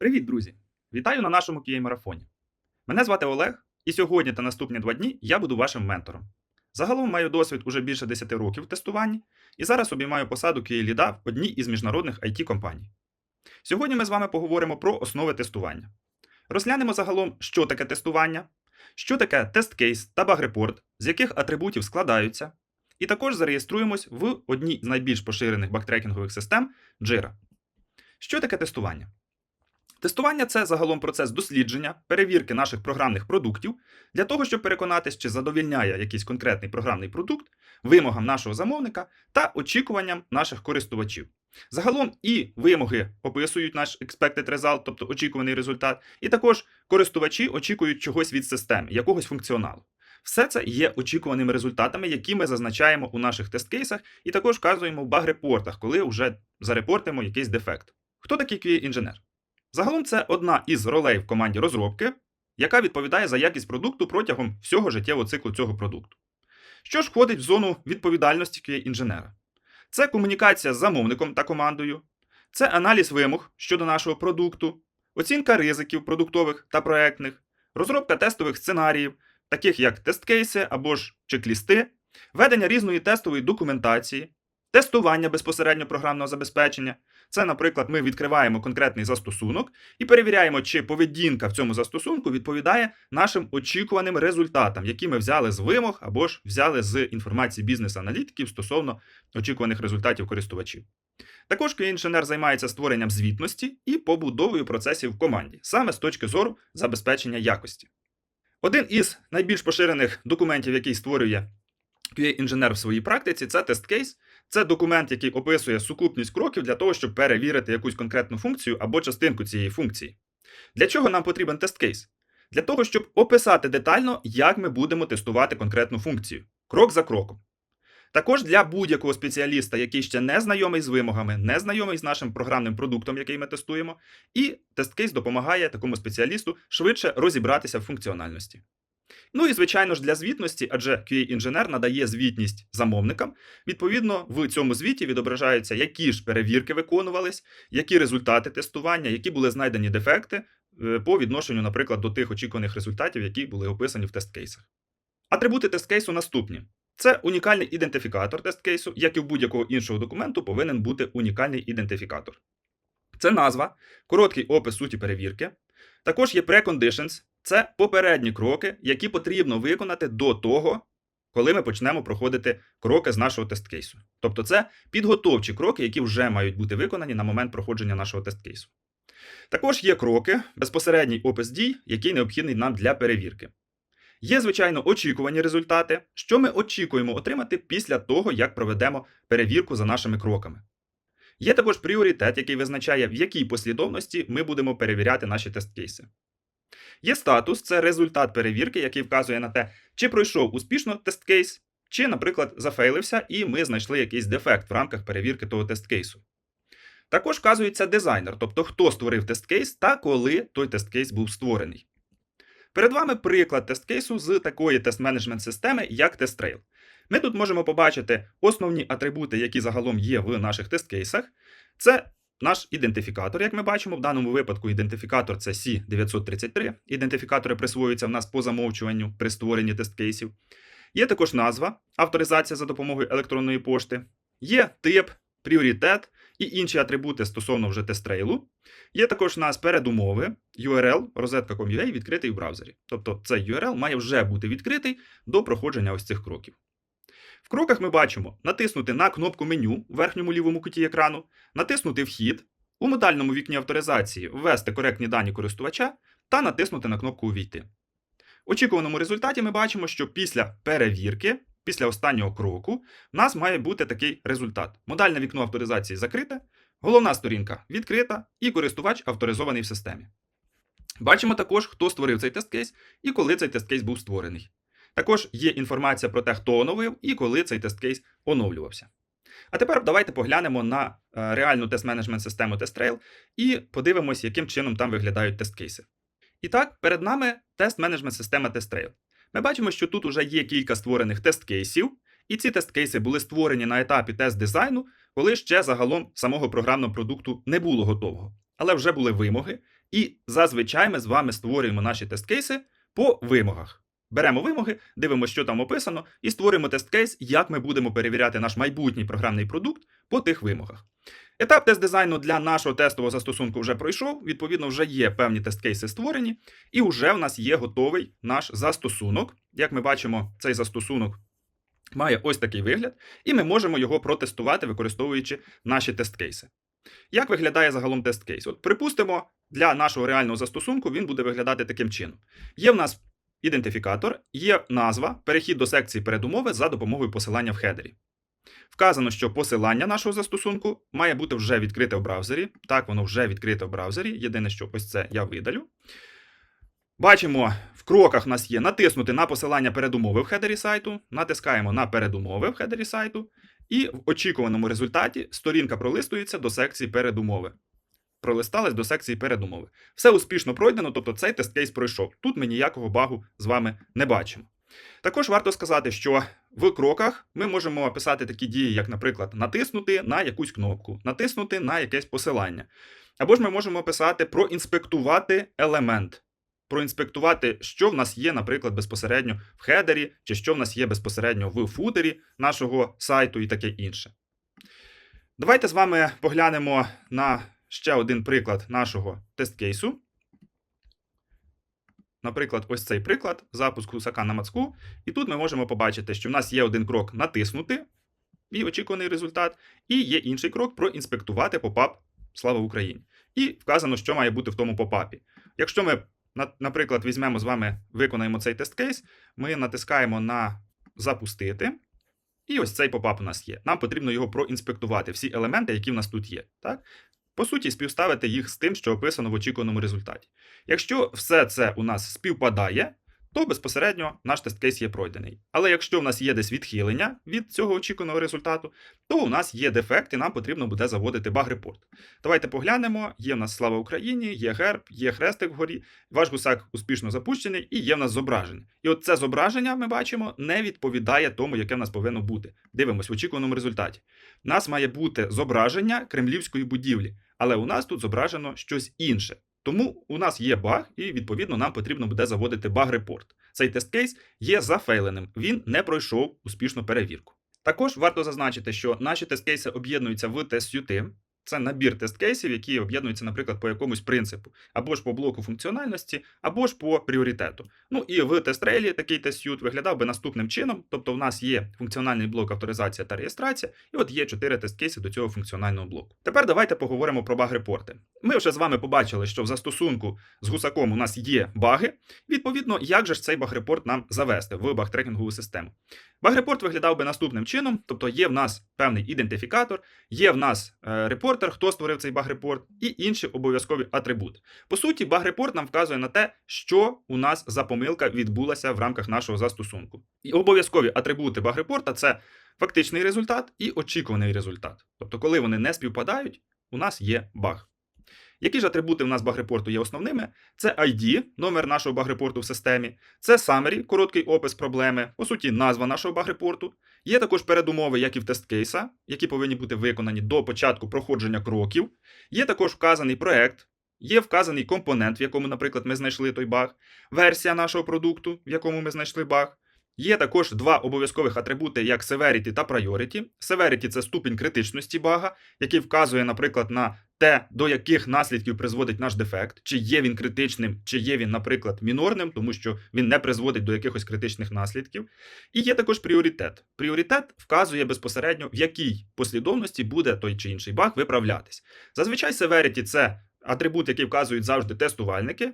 Привіт, друзі! Вітаю на нашому QA марафоні. Мене звати Олег, і сьогодні та наступні два дні я буду вашим ментором. Загалом маю досвід уже більше 10 років в тестуванні, і зараз обіймаю посаду QA ліда в одній із міжнародних it компаній. Сьогодні ми з вами поговоримо про основи тестування. Розглянемо загалом, що таке тестування, що таке тест-кейс та баг-репорт, з яких атрибутів складаються, і також зареєструємось в одній з найбільш поширених бактрекінгових систем Jira. Що таке тестування? Тестування це загалом процес дослідження, перевірки наших програмних продуктів для того, щоб переконатись, чи задовільняє якийсь конкретний програмний продукт вимогам нашого замовника та очікуванням наших користувачів. Загалом і вимоги описують наш expected result, тобто очікуваний результат, і також користувачі очікують чогось від системи, якогось функціоналу. Все це є очікуваними результатами, які ми зазначаємо у наших тест-кейсах, і також вказуємо в баг-репортах, коли вже зарепортимо якийсь дефект. Хто такий QA-інженер? Загалом це одна із ролей в команді розробки, яка відповідає за якість продукту протягом всього життєвого циклу цього продукту. Що ж входить в зону відповідальності QA-інженера? Це комунікація з замовником та командою, це аналіз вимог щодо нашого продукту, оцінка ризиків продуктових та проектних, розробка тестових сценаріїв, таких як тест-кейси або ж чек-лісти, ведення різної тестової документації, тестування безпосередньо програмного забезпечення. Це, наприклад, ми відкриваємо конкретний застосунок і перевіряємо, чи поведінка в цьому застосунку відповідає нашим очікуваним результатам, які ми взяли з вимог або ж взяли з інформації бізнес-аналітиків стосовно очікуваних результатів користувачів. Також QA-інженер займається створенням звітності і побудовою процесів в команді, саме з точки зору забезпечення якості. Один із найбільш поширених документів, який створює QA-інженер в своїй практиці, це тест-кейс. Це документ, який описує сукупність кроків для того, щоб перевірити якусь конкретну функцію або частинку цієї функції. Для чого нам потрібен тест-кейс? Для того, щоб описати детально, як ми будемо тестувати конкретну функцію, крок за кроком. Також для будь-якого спеціаліста, який ще не знайомий з вимогами, не знайомий з нашим програмним продуктом, який ми тестуємо, і тест-кейс допомагає такому спеціалісту швидше розібратися в функціональності. Ну і звичайно ж для звітності, адже QA-інженер надає звітність замовникам. Відповідно, в цьому звіті відображаються, які ж перевірки виконувались, які результати тестування, які були знайдені дефекти е, по відношенню, наприклад, до тих очікуваних результатів, які були описані в тест-кейсах. Атрибути тест-кейсу наступні: це унікальний ідентифікатор тест-кейсу, як і в будь-якого іншого документу повинен бути унікальний ідентифікатор. Це назва, короткий опис суті перевірки. Також є preconditions, це попередні кроки, які потрібно виконати до того, коли ми почнемо проходити кроки з нашого тест-кейсу. Тобто це підготовчі кроки, які вже мають бути виконані на момент проходження нашого тест-кейсу. Також є кроки, безпосередній опис дій, який необхідний нам для перевірки. Є, звичайно, очікувані результати, що ми очікуємо отримати після того, як проведемо перевірку за нашими кроками. Є також пріоритет, який визначає, в якій послідовності ми будемо перевіряти наші тест-кейси. Є статус це результат перевірки, який вказує на те, чи пройшов успішно тест-кейс, чи, наприклад, зафейлився, і ми знайшли якийсь дефект в рамках перевірки того тест-кейсу. Також вказується дизайнер, тобто хто створив тест-кейс та коли той тест-кейс був створений. Перед вами приклад тест-кейсу з такої тест-менеджмент системи, як TestRail. Ми тут можемо побачити основні атрибути, які загалом є в наших тест-кейсах. Це наш ідентифікатор, як ми бачимо, в даному випадку ідентифікатор це C933. Ідентифікатори присвоюються в нас по замовчуванню при створенні тест-кейсів. Є також назва, авторизація за допомогою електронної пошти, є тип, пріоритет і інші атрибути стосовно вже тестрейлу. Є також у нас передумови, URL, розетка.com.ua відкритий в браузері. Тобто цей URL має вже бути відкритий до проходження ось цих кроків. Кроках ми бачимо натиснути на кнопку меню в верхньому лівому куті екрану, натиснути Вхід, у модальному вікні авторизації ввести коректні дані користувача та натиснути на кнопку Увійти. В очікуваному результаті ми бачимо, що після перевірки, після останнього кроку, в нас має бути такий результат. Модальне вікно авторизації закрите, головна сторінка відкрита і користувач авторизований в системі. Бачимо також, хто створив цей тест-кейс і коли цей тест-кейс був створений. Також є інформація про те, хто оновив і коли цей тест-кейс оновлювався. А тепер давайте поглянемо на е, реальну тест-менеджмент систему TestRail і подивимось, яким чином там виглядають тест-кейси. І так, перед нами тест-менеджмент система TestRail. Ми бачимо, що тут вже є кілька створених тест-кейсів, і ці тест-кейси були створені на етапі тест-дизайну, коли ще загалом самого програмного продукту не було готового. Але вже були вимоги, І зазвичай ми з вами створюємо наші тест-кейси по вимогах. Беремо вимоги, дивимося, що там описано, і створюємо тест-кейс, як ми будемо перевіряти наш майбутній програмний продукт по тих вимогах. Етап тест-дизайну для нашого тестового застосунку вже пройшов. Відповідно, вже є певні тест-кейси створені, і вже в нас є готовий наш застосунок. Як ми бачимо, цей застосунок має ось такий вигляд, і ми можемо його протестувати, використовуючи наші тест-кейси. Як виглядає загалом тест-кейс? От, припустимо, для нашого реального застосунку він буде виглядати таким чином: є в нас ідентифікатор, є назва, перехід до секції передумови за допомогою посилання в хедері. Вказано, що посилання нашого застосунку має бути вже відкрите в браузері. Так, воно вже відкрите в браузері. Єдине, що ось це я видалю. Бачимо, в кроках у нас є натиснути на посилання передумови в хедері сайту, натискаємо на передумови в хедері сайту, і в очікуваному результаті сторінка пролистується до секції передумови. Пролистались до секції передумови. Все успішно пройдено, тобто цей тест-кейс пройшов. Тут ми ніякого багу з вами не бачимо. Також варто сказати, що в кроках ми можемо описати такі дії, як, наприклад, натиснути на якусь кнопку, натиснути на якесь посилання. Або ж ми можемо описати проінспектувати елемент, проінспектувати, що в нас є, наприклад, безпосередньо в хедері, чи що в нас є безпосередньо в футері нашого сайту і таке інше. Давайте з вами поглянемо на ще один приклад нашого тест-кейсу. Наприклад, ось цей приклад запуск гусака на мацку. І тут ми можемо побачити, що в нас є один крок натиснути і очікуваний результат, і є інший крок проінспектувати попап Слава Україні. І вказано, що має бути в тому попапі. Якщо ми, наприклад, візьмемо з вами, виконаємо цей тест-кейс, ми натискаємо на запустити. І ось цей попап у нас є. Нам потрібно його проінспектувати, всі елементи, які в нас тут є. Так? По суті, співставити їх з тим, що описано в очікуваному результаті. Якщо все це у нас співпадає, то безпосередньо наш тест-кейс є пройдений. Але якщо в нас є десь відхилення від цього очікуваного результату, то у нас є дефект, і нам потрібно буде заводити баг-репорт. Давайте поглянемо: є в нас слава Україні, є герб, є хрестик вгорі, ваш гусак успішно запущений і є в нас зображення. І от це зображення ми бачимо не відповідає тому, яке в нас повинно бути. Дивимось в очікуваному результаті. У нас має бути зображення кремлівської будівлі, але у нас тут зображено щось інше. Тому у нас є баг, і відповідно нам потрібно буде заводити баг-репорт. Цей тест-кейс є зафейленим, він не пройшов успішну перевірку. Також варто зазначити, що наші тест-кейси об'єднуються в тест-сюти. Це набір тест-кейсів, які об'єднуються, наприклад, по якомусь принципу, або ж по блоку функціональності, або ж по пріоритету. Ну і в тест-рейлі такий тест-сют виглядав би наступним чином. Тобто, в нас є функціональний блок авторизація та реєстрація, і от є чотири тест-кейси до цього функціонального блоку. Тепер давайте поговоримо про баг-репорти. Ми вже з вами побачили, що в застосунку з гусаком у нас є баги. Відповідно, як же ж цей баг-репорт нам завести в баг-трекінгову систему? Баг-репорт виглядав би наступним чином: тобто є в нас певний ідентифікатор, є в нас е, репортер, хто створив цей баг-репорт, і інші обов'язкові атрибути. По суті, баг-репорт нам вказує на те, що у нас за помилка відбулася в рамках нашого застосунку. І обов'язкові атрибути баг-репорта це фактичний результат і очікуваний результат. Тобто, коли вони не співпадають, у нас є баг. Які ж атрибути в нас баг-репорту є основними? Це ID, номер нашого баг-репорту в системі, це summary, короткий опис проблеми, по суті, назва нашого баг-репорту. Є також передумови, як і в тест-кейса, які повинні бути виконані до початку проходження кроків. Є також вказаний проект, є вказаний компонент, в якому, наприклад, ми знайшли той баг, версія нашого продукту, в якому ми знайшли баг. Є також два обов'язкових атрибути, як severity та priority. Severity – це ступінь критичності бага, який вказує, наприклад, на те, до яких наслідків призводить наш дефект, чи є він критичним, чи є він, наприклад, мінорним, тому що він не призводить до якихось критичних наслідків. І є також пріоритет. Пріоритет вказує безпосередньо, в якій послідовності буде той чи інший баг виправлятись. Зазвичай severity – це атрибут, який вказують завжди тестувальники.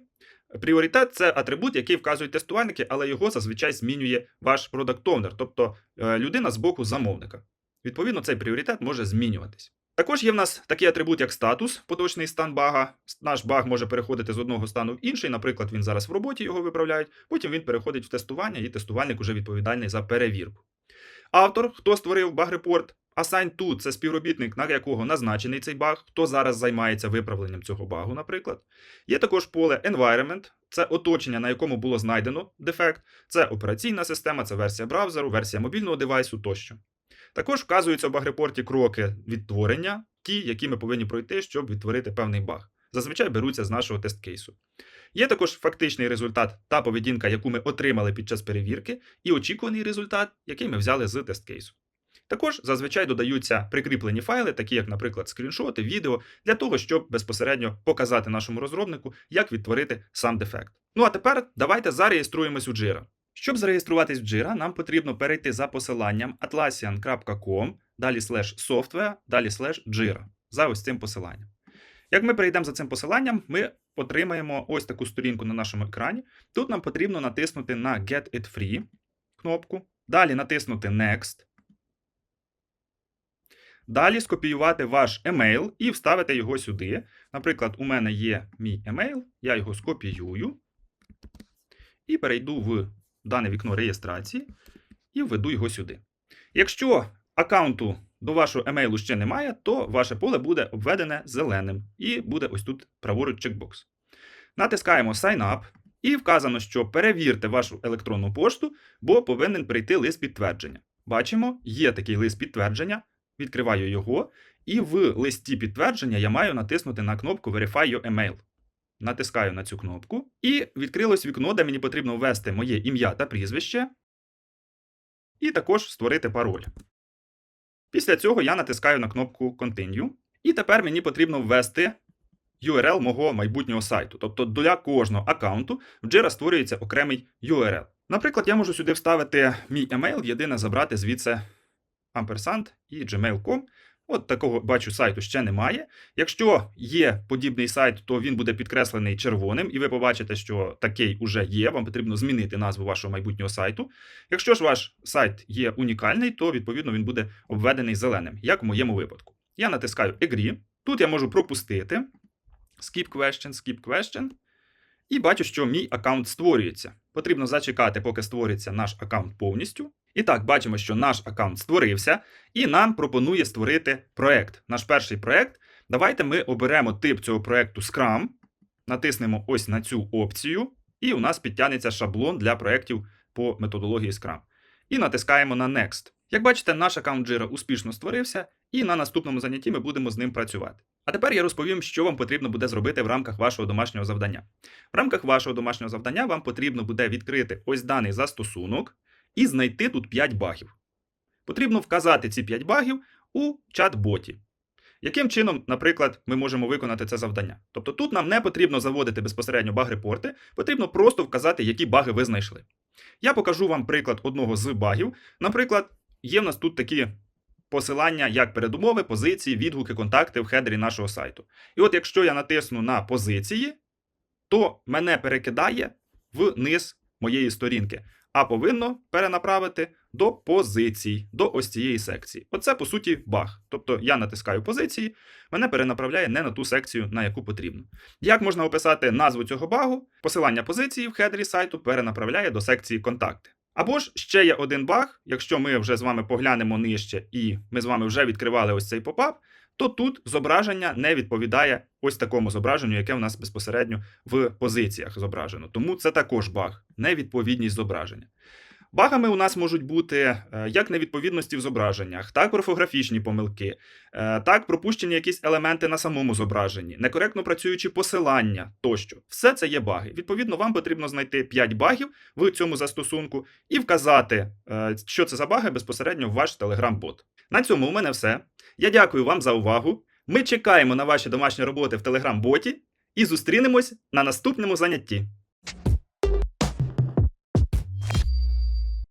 Пріоритет це атрибут, який вказують тестувальники, але його зазвичай змінює ваш owner, тобто е, людина з боку замовника. Відповідно, цей пріоритет може змінюватись. Також є в нас такий атрибут, як статус, поточний стан бага. Наш баг може переходити з одного стану в інший. Наприклад, він зараз в роботі його виправляють, потім він переходить в тестування, і тестувальник уже відповідальний за перевірку. Автор, хто створив баг-репорт, Assign to – це співробітник, на якого назначений цей баг, хто зараз займається виправленням цього багу, наприклад. Є також поле Environment, це оточення, на якому було знайдено дефект, це операційна система, це версія браузеру, версія мобільного девайсу тощо. Також вказуються в баг-репорті кроки відтворення, ті, які ми повинні пройти, щоб відтворити певний баг. зазвичай беруться з нашого тест-кейсу. Є також фактичний результат та поведінка, яку ми отримали під час перевірки, і очікуваний результат, який ми взяли з тест-кейсу. Також зазвичай додаються прикріплені файли, такі як, наприклад, скріншоти, відео, для того, щоб безпосередньо показати нашому розробнику, як відтворити сам дефект. Ну а тепер давайте зареєструємось у Jira. Щоб зареєструватись в Jira, нам потрібно перейти за посиланням atlassian.com, далі slash software, далі slash Jira, за ось цим посиланням. Як ми перейдемо за цим посиланням, ми отримаємо ось таку сторінку на нашому екрані. Тут нам потрібно натиснути на Get It Free кнопку, далі натиснути Next. Далі скопіювати ваш емейл і вставити його сюди. Наприклад, у мене є мій емейл, я його скопіюю і перейду в дане вікно реєстрації і введу його сюди. Якщо аккаунту до вашого емейлу ще немає, то ваше поле буде обведене зеленим і буде ось тут праворуч чекбокс. Натискаємо Sign Up і вказано, що перевірте вашу електронну пошту, бо повинен прийти лист підтвердження. Бачимо, є такий лист підтвердження. Відкриваю його, і в листі підтвердження я маю натиснути на кнопку Verify Your Email. Натискаю на цю кнопку, і відкрилось вікно, де мені потрібно ввести моє ім'я та прізвище, і також створити пароль. Після цього я натискаю на кнопку Continue, і тепер мені потрібно ввести URL мого майбутнього сайту. Тобто для кожного аккаунту в Jira створюється окремий URL. Наприклад, я можу сюди вставити мій емейл, єдине забрати звідси ampersand і gmail.com. От такого бачу сайту ще немає. Якщо є подібний сайт, то він буде підкреслений червоним, і ви побачите, що такий уже є. Вам потрібно змінити назву вашого майбутнього сайту. Якщо ж ваш сайт є унікальний, то відповідно він буде обведений зеленим, як в моєму випадку. Я натискаю Agree. Тут я можу пропустити Skip question, skip question. І бачу, що мій аккаунт створюється. Потрібно зачекати, поки створиться наш аккаунт повністю. І так, бачимо, що наш аккаунт створився, і нам пропонує створити проект. Наш перший проект. Давайте ми оберемо тип цього проекту Scrum, натиснемо ось на цю опцію, і у нас підтягнеться шаблон для проєктів по методології Scrum. І натискаємо на Next. Як бачите, наш аккаунт Jira успішно створився, і на наступному занятті ми будемо з ним працювати. А тепер я розповім, що вам потрібно буде зробити в рамках вашого домашнього завдання. В рамках вашого домашнього завдання вам потрібно буде відкрити ось даний застосунок і знайти тут 5 багів. Потрібно вказати ці 5 багів у чат-боті. Яким чином, наприклад, ми можемо виконати це завдання? Тобто тут нам не потрібно заводити безпосередньо баг-репорти, потрібно просто вказати, які баги ви знайшли. Я покажу вам приклад одного з багів. Наприклад, є в нас тут такі посилання, як передумови, позиції, відгуки, контакти в хедері нашого сайту. І от якщо я натисну на позиції, то мене перекидає вниз моєї сторінки, а повинно перенаправити до позицій, до ось цієї секції. Оце, по суті, баг. Тобто я натискаю позиції, мене перенаправляє не на ту секцію, на яку потрібно. Як можна описати назву цього багу? Посилання позиції в хедері сайту перенаправляє до секції контакти. Або ж ще є один баг, якщо ми вже з вами поглянемо нижче і ми з вами вже відкривали ось цей попап, то тут зображення не відповідає ось такому зображенню, яке в нас безпосередньо в позиціях зображено. Тому це також баг, невідповідність зображення. Багами у нас можуть бути е, як невідповідності в зображеннях, так орфографічні помилки, е, так пропущені якісь елементи на самому зображенні, некоректно працюючі посилання тощо. Все це є баги. Відповідно, вам потрібно знайти 5 багів в цьому застосунку і вказати, е, що це за баги безпосередньо в ваш Telegram-бот. На цьому у мене все. Я дякую вам за увагу. Ми чекаємо на ваші домашні роботи в Telegram-боті і зустрінемось на наступному занятті.